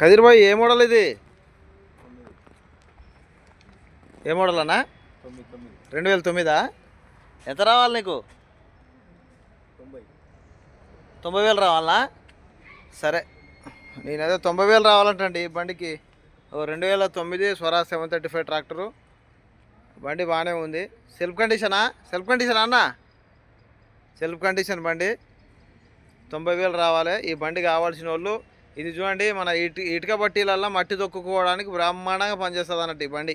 కదిర్ భాయ్ ఏ model ఇది? ఏ model అన్నా? రెండు వేల తొమ్మిదా? ఎంత రావాలి నీకు? తొంభై తొంభై వేలు రావాలా? సరే. నేనైతే తొంభై వేలు రావాలంటండి ఈ బండికి. ఓ రెండు వేల తొమ్మిది Swaraj seven thirty five tractor. బండి బాగానే ఉంది. సెల్ఫ్ కండిషనా? సెల్ఫ్ కండిషనా అన్న? సెల్ఫ్ కండిషన్ బండి. తొంభై వేలు రావాలి. ఈ బండి కావాల్సిన వాళ్ళు ఇది చూడండి మన ఇటు ఇటుక బట్టీలల్లో మట్టి తొక్కుకోవడానికి బ్రహ్మాండంగా పనిచేస్తుంది అన్నట్టు ఈ బండి.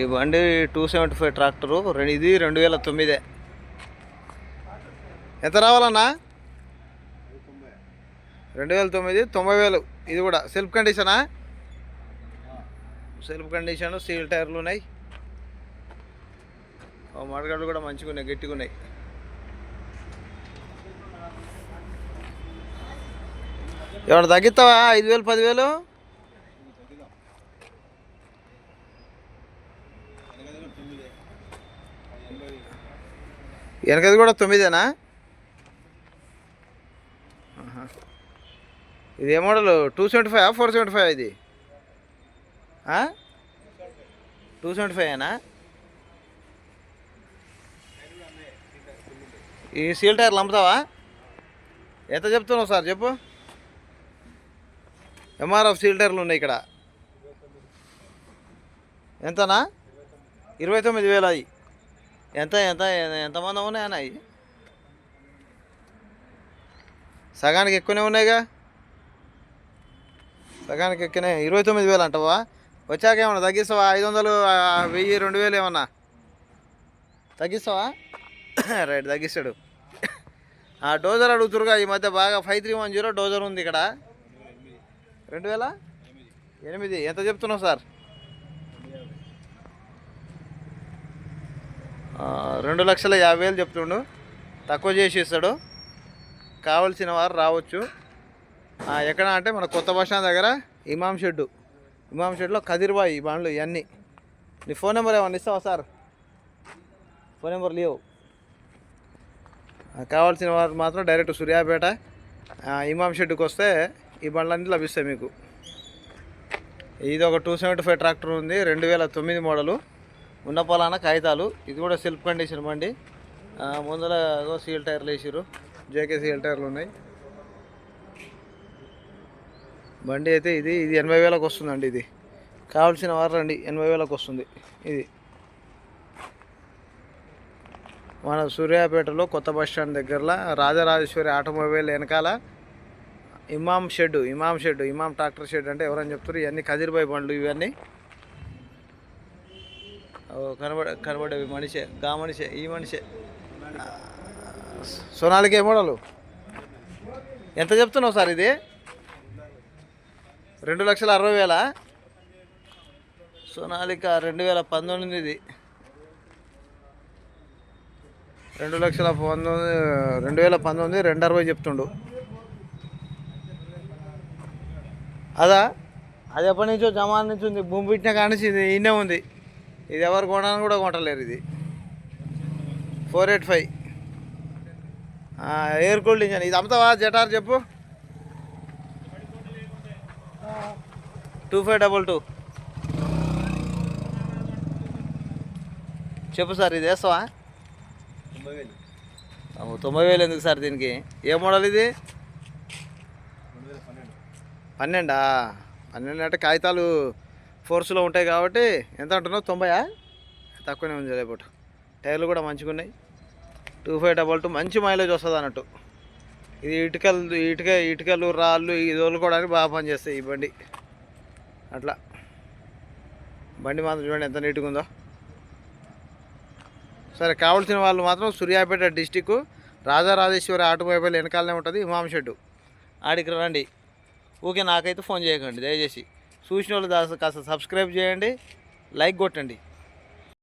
ఈ బండి టూ సెవెంటీ ఫైవ్ ట్రాక్టరు రెండు ఇది రెండు వేల తొమ్మిదే. ఎంత రావాలన్నా? రెండు వేల తొమ్మిది తొంభై వేలు. ఇది కూడా. సెల్ఫ్ కండిషనా? సెల్ఫ్ కండిషన్ సీల్ టైర్లు ఉన్నాయి. మడగడ్లు కూడా మంచిగా ఉన్నాయి గట్టిగా ఉన్నాయి ఏమన్నా తగ్గిస్తావా? ఐదు వేలు పదివేలు వెనకది కూడా తొమ్మిదేనా? ఇది ఏ model? Two seventy five four seventy five ఇది? టూ సెవెంటీ ఫైవ్ ఈ సీల్ టైర్లు అమ్ముతావా ఎంత చెప్తున్నావు సార్ చెప్పు. ఎంఆర్ఎఫ్ సీల్ టైర్లు ఉన్నాయి ఇక్కడ. ఎంతనా? ఇరవై తొమ్మిది వేలు అవి ఎంత ఎంత ఎంతమంది ఉన్నాయన్న అవి సగానికి ఎక్కువనే ఉన్నాయిగా? సగానికి ఎక్కువనే ఇరవై తొమ్మిది వేలు అంటావా? వచ్చాక ఏమన్నా తగ్గిస్తావా? ఐదు వందలు వెయ్యి రెండు వేలు ఏమన్నా? తగ్గిస్తావా? రైట్ తగ్గిస్తాడు. డోజర్ అడుగుతురుగా ఈ మధ్య బాగా five three one zero dozer ఉంది ఇక్కడ. రెండు వేల ఎనిమిది. ఎంత చెప్తున్నావు సార్? రెండు లక్షల యాభై వేలు చెప్తుండు. తక్కువ చేసి ఇస్తాడు. కావలసిన వారు రావచ్చు. ఎక్కడ అంటే మన కొత్త బస్ స్టాండ్ దగ్గర ఇమాం షెడ్డు. ఇమాం షెడ్లో కదిర్బాయి ఈ బండ్లు ఇవన్నీ. నీ ఫోన్ నెంబర్ ఏమన్నా ఇస్తావా సార్? ఫోన్ నెంబర్ లేవు కావాల్సిన వారు మాత్రం డైరెక్ట్ సూర్యాపేట ఇమాం షెడ్కి వస్తే ఈ బండ్లన్నీ లభిస్తాయి మీకు. ఇది ఒక టూ సెవెంటీ ఫైవ్ ట్రాక్టర్ ఉంది రెండు వేల తొమ్మిది మోడలు. ఉన్న పొలాన కాగితాలు ఇది కూడా సెల్ఫ్ కండిషన్ బండి. ముందర ఏదో సీల్ టైర్లు వేసారు జేకే సీల్ టైర్లు ఉన్నాయి. బండి అయితే ఇది ఇది ఎనభై వేలకు వస్తుందండి ఇది. కావాల్సిన వారు రండి ఎనభై వేలకు వస్తుంది ఇది. మన సూర్యాపేటలో కొత్త బస్ స్టాండ్ దగ్గరలో రాజరాజేశ్వరి ఆటోమొబైల్ వెనకాల Imam shed Imam shed Imam tractor shed అంటే ఎవరని చెప్తారు ఇవన్నీ కదిరిబాయి బండ్లు ఇవన్నీ. కనబడ కనబడేవి మనిషే గా మనిషే ఈ మనిషే. సోనాలికి ఏ మోడలు? ఎంత చెప్తున్నావు సార్ ఇది? రెండు లక్షల అరవై వేల? సోనాలిక రెండు వేల పంతొమ్మిది రెండు లక్షల పంతొమ్మిది రెండు వేల పంతొమ్మిది రెండు అరవై చెప్తుండు. అదా? అది ఎప్పటి నుంచో జమాన్ నుంచి ఉంది భూమి పెట్టిన కాడి నుంచి ఇది ఇన్నే ఉంది. ఇది ఎవరు కొనాలని కూడా కొంటలేరు ఇది. Four eight five. Air cooled engine ఇది అమ్ముతావా? జటార్ చెప్పు. Two five double two. చెప్పు సార్ ఇది వేస్తావా? తొంభై వేలు. తొంభై వేలు ఎందుకు సార్ దీనికి? ఏ మోడల్ ఇది? పన్నెండా? పన్నెండు అంటే కాగితాలు ఫోర్స్లో ఉంటాయి కాబట్టి ఎంత అంటున్నావు? తొంభయా? తక్కువనే ఉంది లేకపోతే టైర్లు కూడా మంచిగా ఉన్నాయి టూ ఫైవ్ డబల్ టూ మంచి మైలేజ్ వస్తుంది అన్నట్టు. ఇది ఇటుకలు ఇటుక ఇటుకలు రాళ్ళు ఇది వదులుకోవడానికి బాగా పనిచేస్తాయి ఈ బండి. అట్లా. బండి మాత్రం చూడండి ఎంత నీట్గా ఉందో. సరే కావాల్సిన వాళ్ళు మాత్రం సూర్యాపేట డిస్టిక్ రాజారాజేశ్వరి ఆటోమొబైల్ వెనకాలనే ఉంటుంది ఇమాం షెడ్డు. ఆడికి రండి. ఓకే నాకైతే ఫోన్ చేయకండి దయచేసి. చూసిన వాళ్ళు కాస్త సబ్స్క్రైబ్ చేయండి లైక్ కొట్టండి.